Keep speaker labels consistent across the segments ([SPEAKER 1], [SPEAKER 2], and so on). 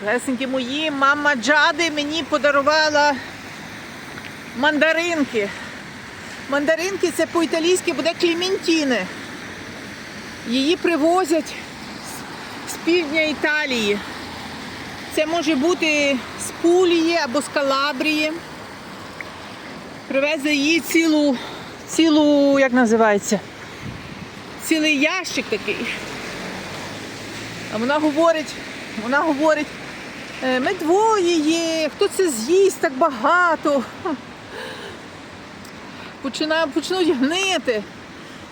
[SPEAKER 1] Дорогесенькі мої, мама Джади мені подарувала мандаринки. Мандаринки це по-італійськи буде кліментіни. Її привозять з- півдня Італії. Це може бути з Пулії або з Калабрії. Привезли її цілу, цілу, як називається? Цілий ящик такий. А вона говорить, вона говорить, «Е, ми двоє є, хто це з'їсть так багато. Почина, почнуть гнити.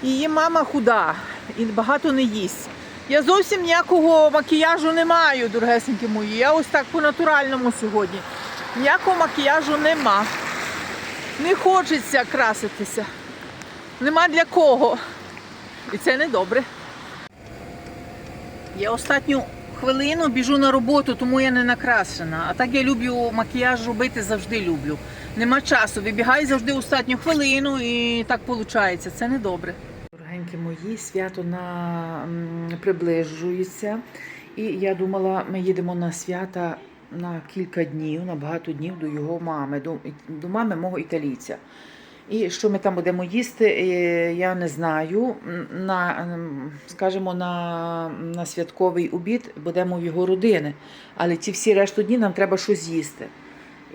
[SPEAKER 1] Її мама худа і багато не їсть. Я зовсім ніякого макіяжу не маю, дорогесенькі мої. Я ось так по-натуральному сьогодні. Ніякого макіяжу нема. Не хочеться краситися. Нема для кого. І це не добре. Я останню хвилину біжу на роботу, тому я не накрашена. А так я люблю макіяж робити, завжди люблю. Нема часу. Вибігаю завжди останню хвилину і так виходить. Це не добре. Дорогенькі мої, свято на приближується. І я думала, ми їдемо на свята на кілька днів, на багато днів до його мами, до, до мами мого італійця. І що ми там будемо їсти, е, я не знаю. На, скажімо, на, на святковий обід будемо в його родини. Але ці всі решту дні нам треба щось їсти.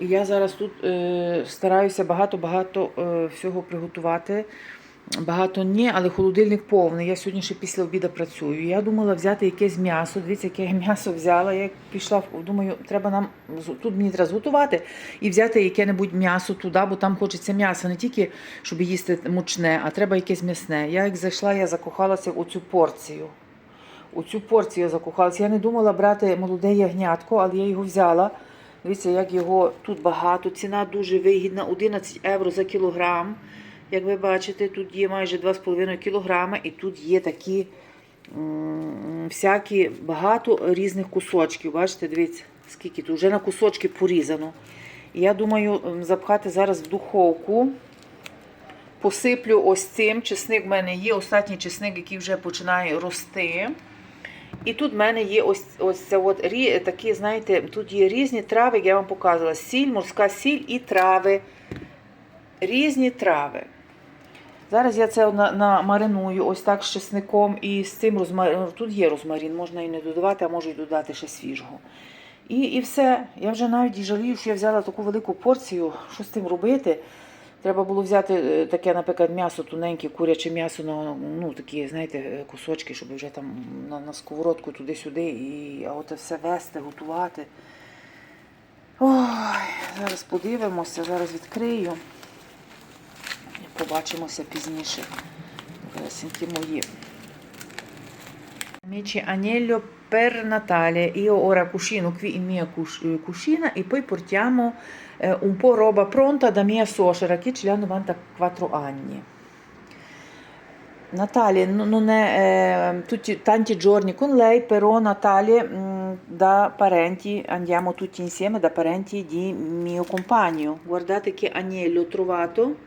[SPEAKER 1] І я зараз тут е, стараюся багато-багато е, всього приготувати. Багато ні, але холодильник повний. Я сьогодні ще після обіду працюю. Я думала взяти якесь м'ясо. Дивіться, яке м'ясо взяла. Я пішла, думаю, треба нам тут мені треба зготувати і взяти яке-небудь м'ясо туди, бо там хочеться м'яса, не тільки щоб їсти мучне, а треба якесь м'ясне. Я як зайшла, я закохалася в оцю порцію. У цю порцію я закохалася. Я не думала брати молоде ягнятко, але я його взяла. Дивіться, як його тут багато. Ціна дуже вигідна, 11 євро за кілограм. Як ви бачите, тут є майже 2,5 кілограми, і тут є такі всякі багато різних кусочків. Бачите, дивіться, скільки тут вже на кусочки порізано. Я думаю, запхати зараз в духовку. Посиплю ось цим. Чесник в мене є, останній чесник, який вже починає рости. І тут в мене є ось ось це от такі, знаєте, тут є різні трави, як я вам показувала. Сіль, морська сіль і трави. Різні трави. Зараз я це намариную ось так з чесником і з цим розмарином. Тут є розмарин, можна і не додавати, а можу і додати ще свіжого. І, і все. Я вже навіть і жалію, що я взяла таку велику порцію. Що з цим робити? Треба було взяти е, таке, наприклад, м'ясо, тоненьке, куряче м'ясо, на, ну, такі, знаєте, е, кусочки, щоб вже там на, на сковородку туди-сюди, і, а от все вести, готувати. Ой, зараз подивимося, зараз відкрию. Побачимося пізніше. Синки мої. Amici, agnello per Natale. Io ora cucino qui in mia eh, cucina e poi portiamo eh, un po' roba pronta da mia suocera che ce l'ha 94 anni. Natale non è eh, tutti, tanti giorni con lei, però Natale mh, da parenti andiamo tutti insieme da parenti di mio compagno. Guardate che agnello ho trovato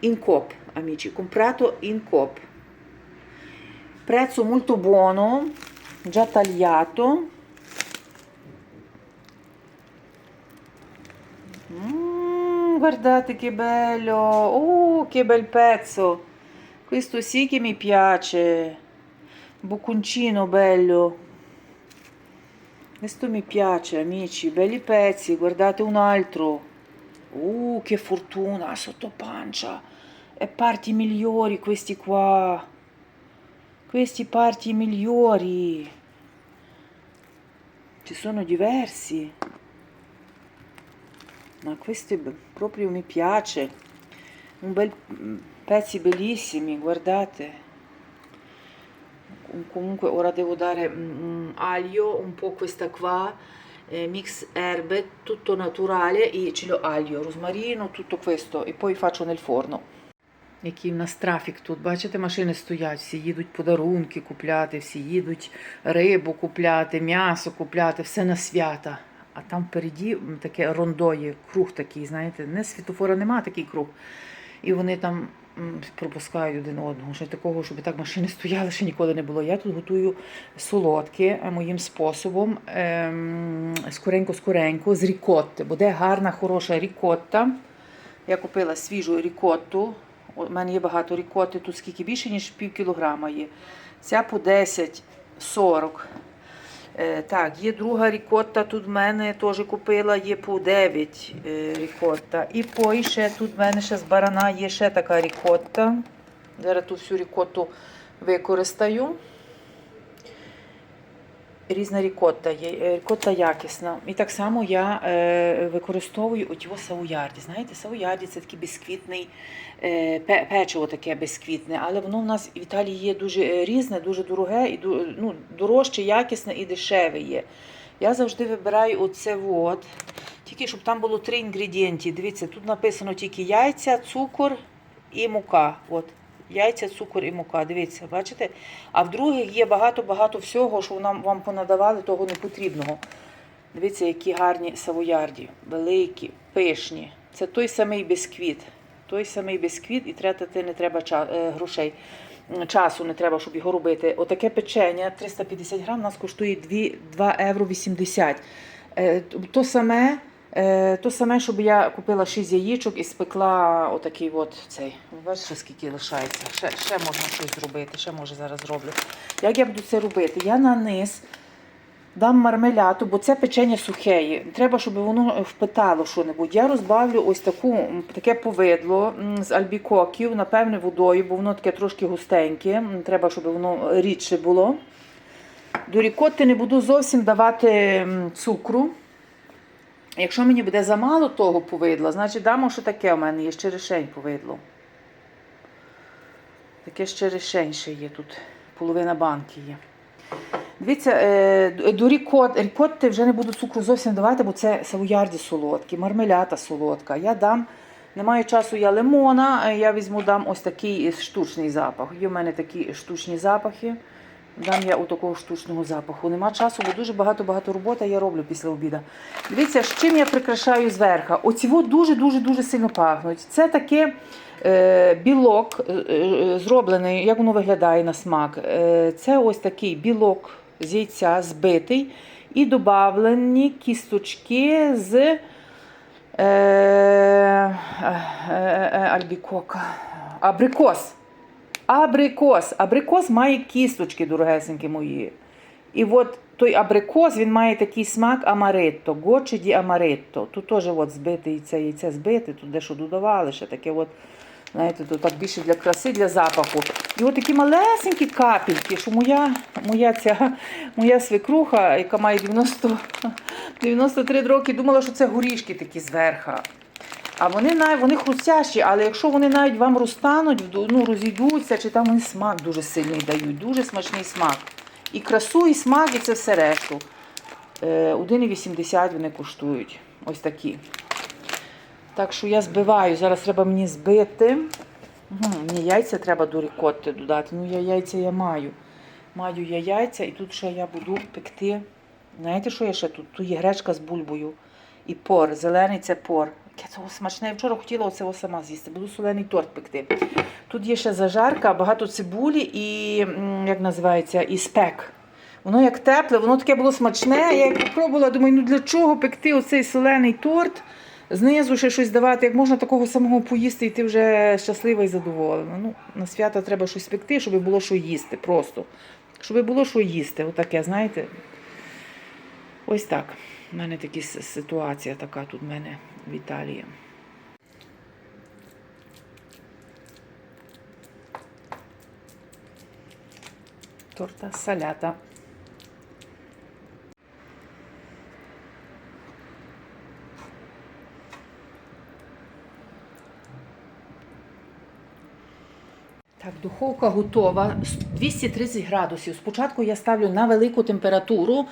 [SPEAKER 1] in Coop, amici, comprato in Coop. Prezzo molto buono, già tagliato. Mm, guardate che bello! Oh, che bel pezzo! Questo sì che mi piace. Bocconcino bello. Questo mi piace, amici. Belli pezzi. Guardate un altro. Uh, che fortuna sotto pancia. E parti migliori questi qua. Questi parti migliori. Ci sono diversi. Ma questo be- proprio mi piace. Un bel mm, pezzi bellissimi, guardate. Com- Comunque ora devo dare mm, aglio, un po' questa qua, mix erbe, tutto naturale e ce l'ho aglio, rosmarino, tutto questo e poi faccio nel forno. Який в нас трафік тут, бачите, машини стоять, всі їдуть подарунки купляти, всі їдуть рибу купляти, м'ясо купляти, все на свята. А там впереді таке рондо є, круг такий, знаєте, не світофора нема такий круг. І вони там
[SPEAKER 2] пропускають один одного. Ще такого, щоб так машини стояли, ще ніколи не було. Я тут готую солодкі е, моїм способом, ем, скоренько-скоренько, з рікотти. Буде гарна, хороша рікотта. Я купила свіжу рікотту. У мене є багато рікотти, тут скільки більше, ніж пів кілограма є. Ця по 10,40. Е, так, є друга рікотта, тут в мене теж купила, є по 9 е, рікотта. І по ще тут в мене ще з барана є ще така рікотта. Зараз ту всю рікотту використаю. Різна рікотта є, е, рікотта якісна. І так само я е, використовую от його сауярді. Знаєте, сауярді це такий бісквітний е, пе- печиво таке бісквітне, але воно в нас в Італії є дуже різне, дуже дороге, і ну, дорожче, якісне і дешеве є. Я завжди вибираю оце от, тільки щоб там було три інгредієнти. Дивіться, тут написано тільки яйця, цукор і мука. От. Яйця, цукор і мука. Дивіться, бачите? А в других є багато-багато всього, що нам вам понадавали, того не потрібного. Дивіться, які гарні савоярді, великі, пишні. Це той самий бісквіт. Той самий бісквіт, і тратити не треба е, грошей. Часу не треба, щоб його робити. Отаке печення 350 грам, нас коштує 2, 2 євро 80. Е, То саме, то саме, щоб я купила 6 яєчок і спекла отакий от цей. Бачите, скільки лишається. Ще, ще можна щось зробити, ще може зараз зроблю. Як я буду це робити? Я на низ дам мармеляту, бо це печення сухе. Треба, щоб воно впитало що-небудь. Я розбавлю ось таку, таке повидло з альбікоків, напевне, водою, бо воно таке трошки густеньке. Треба, щоб воно рідше було. До рікотти не буду зовсім давати цукру. Якщо мені буде замало того повидла, значить дамо, що таке у мене є ще решень повидло. Таке ще решень ще є тут. Половина банки є. Дивіться, е, до рікот, рікотти вже не буду цукру зовсім давати, бо це савоярді солодкі, мармелята солодка. Я дам, немає часу я лимона, е, я візьму дам ось такий штучний запах. Є в мене такі штучні запахи. Дам я у такого штучного запаху. Нема часу, бо дуже багато-багато роботи я роблю після обіду. Дивіться, з чим я прикрашаю зверху. Оці дуже-дуже-дуже сильно пахнуть. Це таке е, білок, е, е, зроблений, як воно виглядає на смак. Це ось такий білок з яйця збитий і додавлені кісточки з е, е, е, альбікока. Абрикос. Абрикос. Абрикос має кісточки, дорогесенькі мої. І от той абрикос він має такий смак амаретто, гочі ді амаретто. Тут теж от збите яйце, яйце збите, тут дещо додавали, ще таке от, знаєте, тут так більше для краси, для запаху. І от такі малесенькі капельки, що моя, моя, ця, моя свекруха, яка має 90, 93 роки, думала, що це горішки такі зверху. А вони навіть вони хрустящі, але якщо вони навіть вам розтануть, ну, розійдуться, чи там вони смак дуже сильний дають, дуже смачний смак. І красу, і смак, і це все решту. Е, 1,80 вони коштують. Ось такі. Так що я збиваю. Зараз треба мені збити. Угу, мені яйця треба до рікотти додати. Ну, я яйця я маю. Маю я яйця, і тут ще я буду пекти. Знаєте, що я ще тут? Тут є гречка з бульбою. І пор. Зелений це пор. Яке це смачне. Я вчора хотіла оце сама з'їсти. Буду солений торт пекти. Тут є ще зажарка, багато цибулі і як називається, і спек. Воно як тепле, воно таке було смачне. Я як попробувала, думаю, ну для чого пекти оцей солений торт, знизу ще щось давати, як можна такого самого поїсти, і ти вже щаслива і задоволена. Ну, на свята треба щось пекти, щоб було що їсти. Просто. Щоб було що їсти. Отаке, знаєте. Ось так. У мене така ситуація така тут в мене в Італії. Торта салята. Так, духовка готова. 230 градусів. Спочатку я ставлю на велику температуру,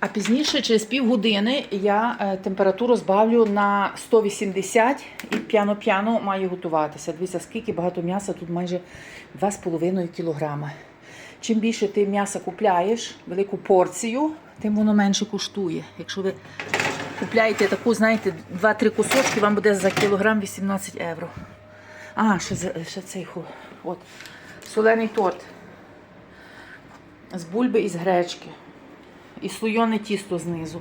[SPEAKER 2] а пізніше, через півгодини, я е, температуру збавлю на 180 і п'яно-п'яно має готуватися. Дивіться, скільки багато м'яса, тут майже 2,5 кілограми. Чим більше ти м'яса купляєш, велику порцію, тим воно менше коштує. Якщо ви купляєте таку, знаєте, 2-3 кусочки, вам буде за кілограм 18 євро. А, ще, ще цей. От. Солений торт. З бульби і з гречки. І слойоне тісто знизу.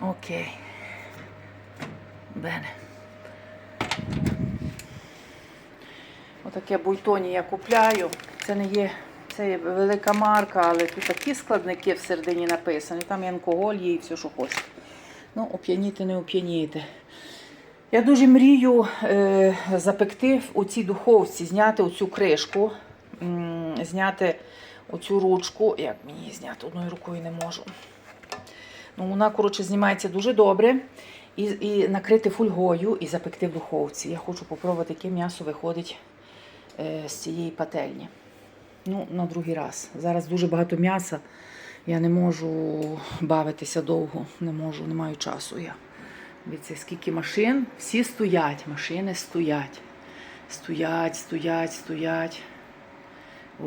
[SPEAKER 2] Окей. Бене. Отаке буйтоні я купляю. Це не є, це є велика марка, але тут такі складники всередині написані. Там і алкоголь є і все, що хочете. Ну, оп'яніти, не оп'яніти. Я дуже мрію е, запекти у цій духовці, зняти оцю кришку, зняти оцю ручку. Як мені її зняти? Одною рукою не можу. Ну, вона, коротше, знімається дуже добре. І, і накрити фольгою і запекти в духовці. Я хочу попробувати, яке м'ясо виходить е, з цієї пательні. Ну, на другий раз. Зараз дуже багато м'яса. Я не можу бавитися довго, не можу, не маю часу. Я. Дивіться, скільки машин, всі стоять, машини стоять. Стоять, стоять, стоять.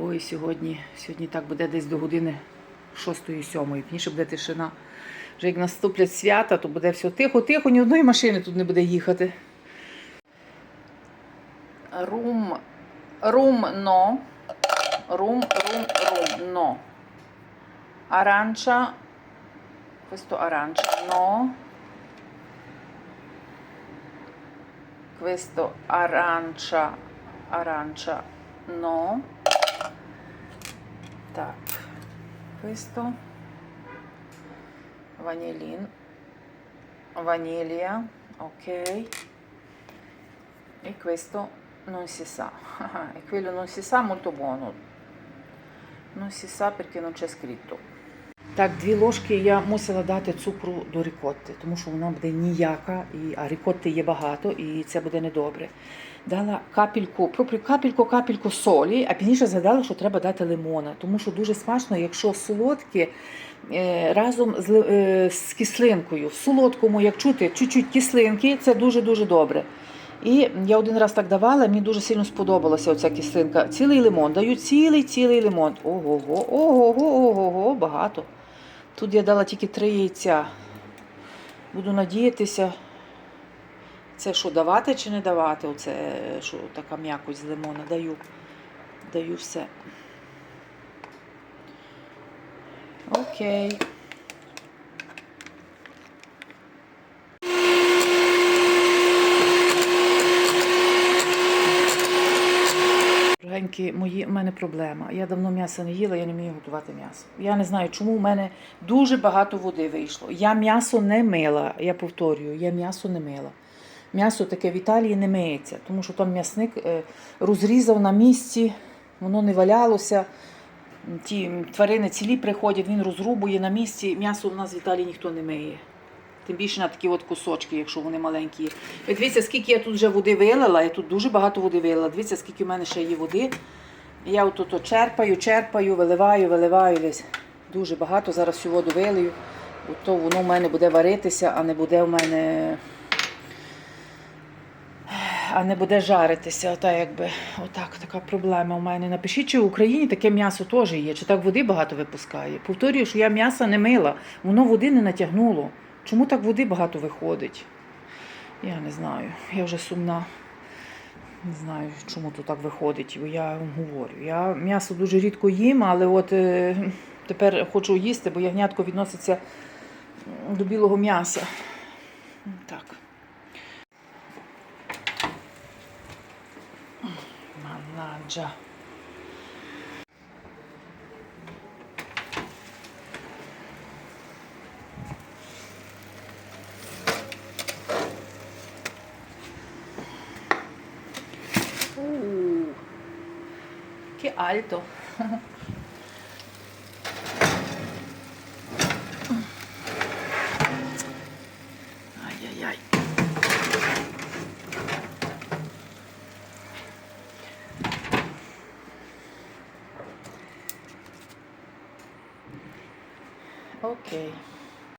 [SPEAKER 2] Ой, сьогодні, сьогодні так буде десь до години 6-7. Пізніше буде тишина. Вже як наступлять свята, то буде все тихо-тихо, ні одної машини тут не буде їхати. Рум, рум, но. Рум, рум, рум, но. Arancia, questo arancia, no. Questo arancia, arancia, no. Так, questo vanillin, vaniglia, ok. E questo non si sa. E quello non si sa molto buono. Non si sa perché non c'è scritto. Так, дві ложки я мусила дати цукру до рікотти, тому що вона буде ніяка, а рікотти є багато, і це буде недобре. Дала капельку, капельку, капельку солі, а пізніше згадала, що треба дати лимона, тому що дуже смачно, якщо солодке разом з, е, з кислинкою. В солодкому, як чути, чуть-чуть кислинки, це дуже-дуже добре. І я один раз так давала, мені дуже сильно сподобалася оця кислинка. Цілий лимон. Даю цілий цілий лимон. Ого-го, ого-го, ого-го, багато. Тут я дала тільки три яйця. Буду надіятися, це що, давати чи не давати? Оце що така м'якость з лимона. Даю. Даю все. Окей. Дорогенькі мої, у мене проблема. Я давно м'яса не їла, я не вмію готувати м'ясо. Я не знаю, чому у мене дуже багато води вийшло. Я м'ясо не мила, я повторюю, я м'ясо не мила. М'ясо таке в Італії не миється, тому що там м'ясник е, розрізав на місці, воно не валялося. Ті тварини цілі приходять, він розрубує на місці. М'ясо у нас в Італії ніхто не миє. Тим більше на такі от кусочки, якщо вони маленькі. є. Ви дивіться, скільки я тут вже води вилила, я тут дуже багато води вилила. Дивіться, скільки в мене ще є води. Я отут черпаю, черпаю, виливаю, виливаю десь. Дуже багато. Зараз всю воду вилию, бо то воно в мене буде варитися, а не буде в мене. А не буде жаритися, Ота, якби, отак, така проблема у мене. Напишіть, чи в Україні таке м'ясо теж є, чи так води багато випускає. Повторюю, що я м'яса не мила, воно води не натягнуло. Чому так води багато виходить? Я не знаю. Я вже сумна. Не знаю, чому то так виходить, бо я вам говорю. Я м'ясо дуже рідко їм, але от е, тепер хочу їсти, бо ягнятко відноситься до білого м'яса. Так. Манаджа. Alto. Ai. Окей.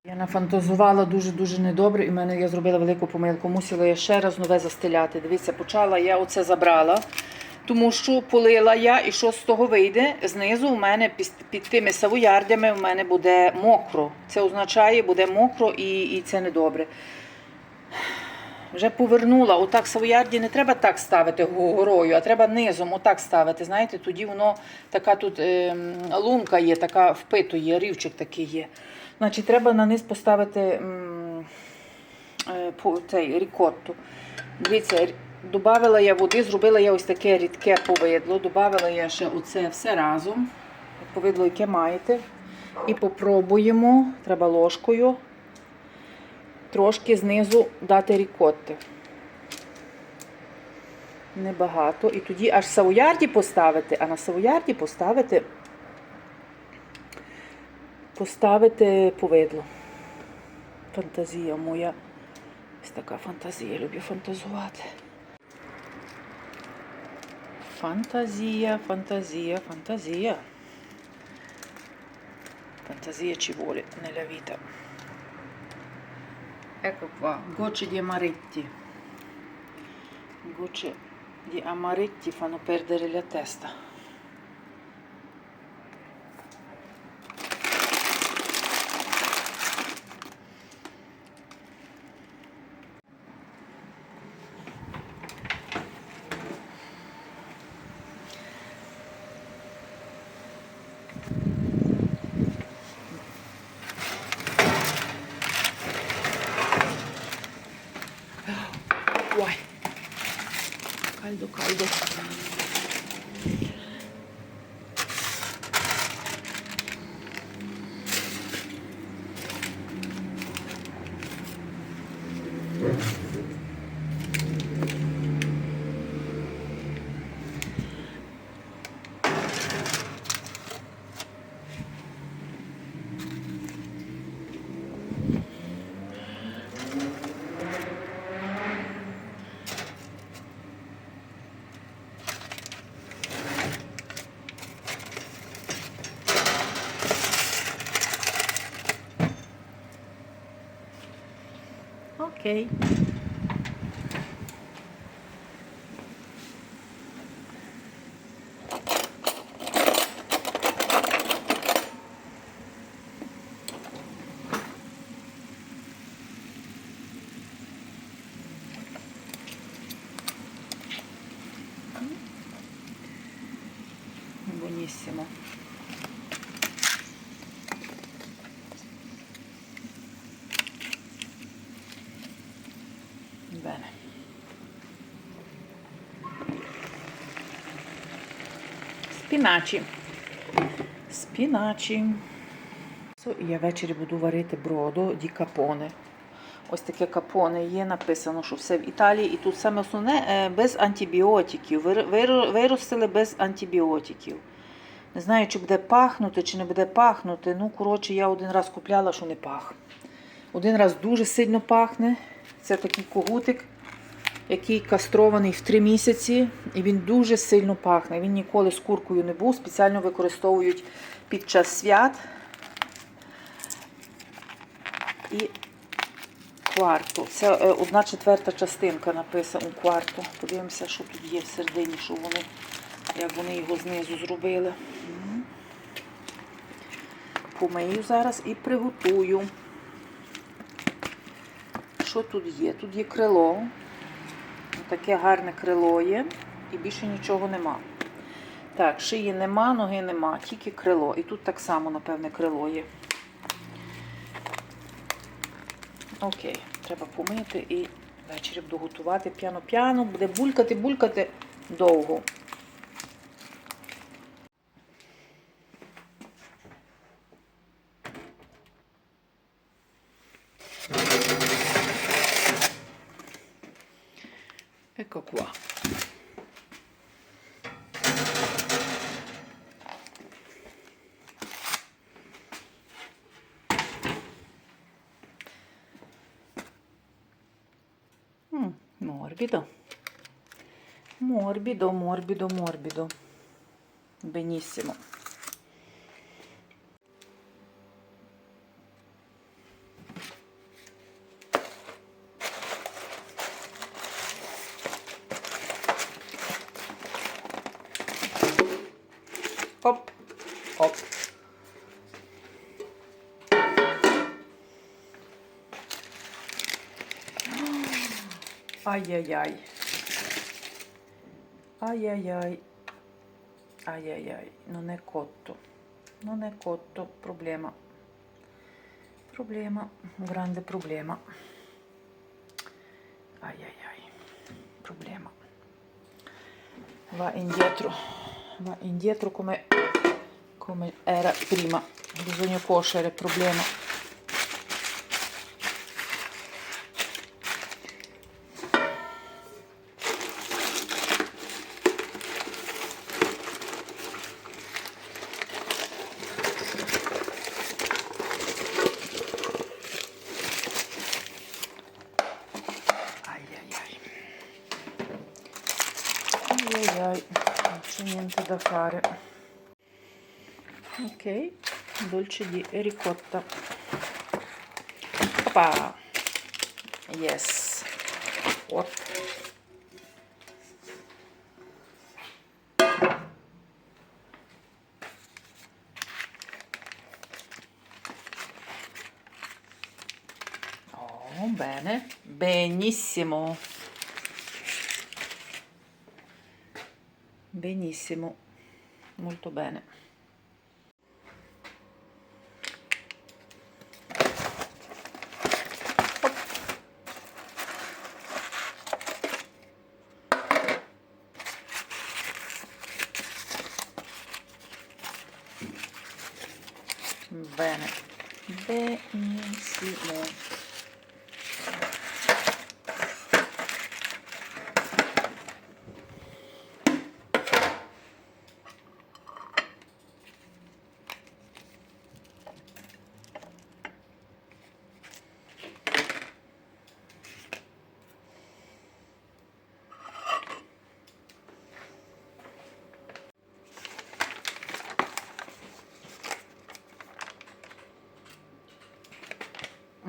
[SPEAKER 2] Я нафантазувала дуже-дуже недобре, і в мене я зробила велику помилку. Мусила я ще раз нове застеляти. Дивіться, почала, я оце забрала, тому що полила я, і що з того вийде? Знизу у мене під, під тими савоярдями у мене буде мокро. Це означає, буде мокро і, і це недобре. Вже повернула. Отак савоярді не треба так ставити горою, а треба низом отак ставити. Знаєте, тоді воно така тут е, лунка є, така впитує, рівчик такий є. Значить, треба на низ поставити е, цей рікотту. Дивіться, додавала я води, зробила я ось таке рідке повидло. Додавала я ще оце все разом. Повидло, яке маєте. І попробуємо, треба ложкою трошки знизу дати рікотти. Небагато. І тоді аж савоярді поставити, а на савоярді поставити, поставити повидло. Фантазія моя. Ось така фантазія, люблю фантазувати. fantasia, fantasia, fantasia. Fantasia ci vuole nella vita. Ecco qua, gocce di amaretti. Gocce di amaretti fanno perdere la testa. Ok. Buonissimo. Спіначі. Спіначі. Я ввечері буду варити бродо ді капоне. Ось таке капоне є, написано, що все в Італії. І тут саме основне е, без антибіотиків. Вир- вир- Виростили без антибіотиків. Не знаю, чи буде пахнути, чи не буде пахнути. Ну, коротше, я один раз купляла, що не пах. Один раз дуже сильно пахне. Це такий когутик, який кастрований в три місяці, і він дуже сильно пахне. Він ніколи з куркою не був, спеціально використовують під час свят. І кварту. Це е, одна четверта частинка написана у кварту. Подивимося, що тут є всередині, що вони, як вони його знизу зробили. Помию зараз і приготую. Що тут є? Тут є крило. Таке гарне крило є. І більше нічого нема. Так, шиї нема, ноги нема, тільки крило. І тут так само, напевне, крило є. Окей, треба помити і ввечері буду готувати п'яно-п'яно. Буде булькати-булькати довго. Morbido. Morbido, morbido, morbido. Benissimo. Ай-яй-яй. Ай-яй-яй. Ай-яй-яй. Ну не котто. Ну не котто. Проблема. Problema, un grande problema. Ai ai ai, problema. Va indietro, va indietro come, come era prima. Bisogna cuocere, problema. Dolce di ricotta. Opa! Yes. Op. Oh, bene, benissimo. Benissimo, molto bene. Sweet love.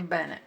[SPEAKER 2] Bene.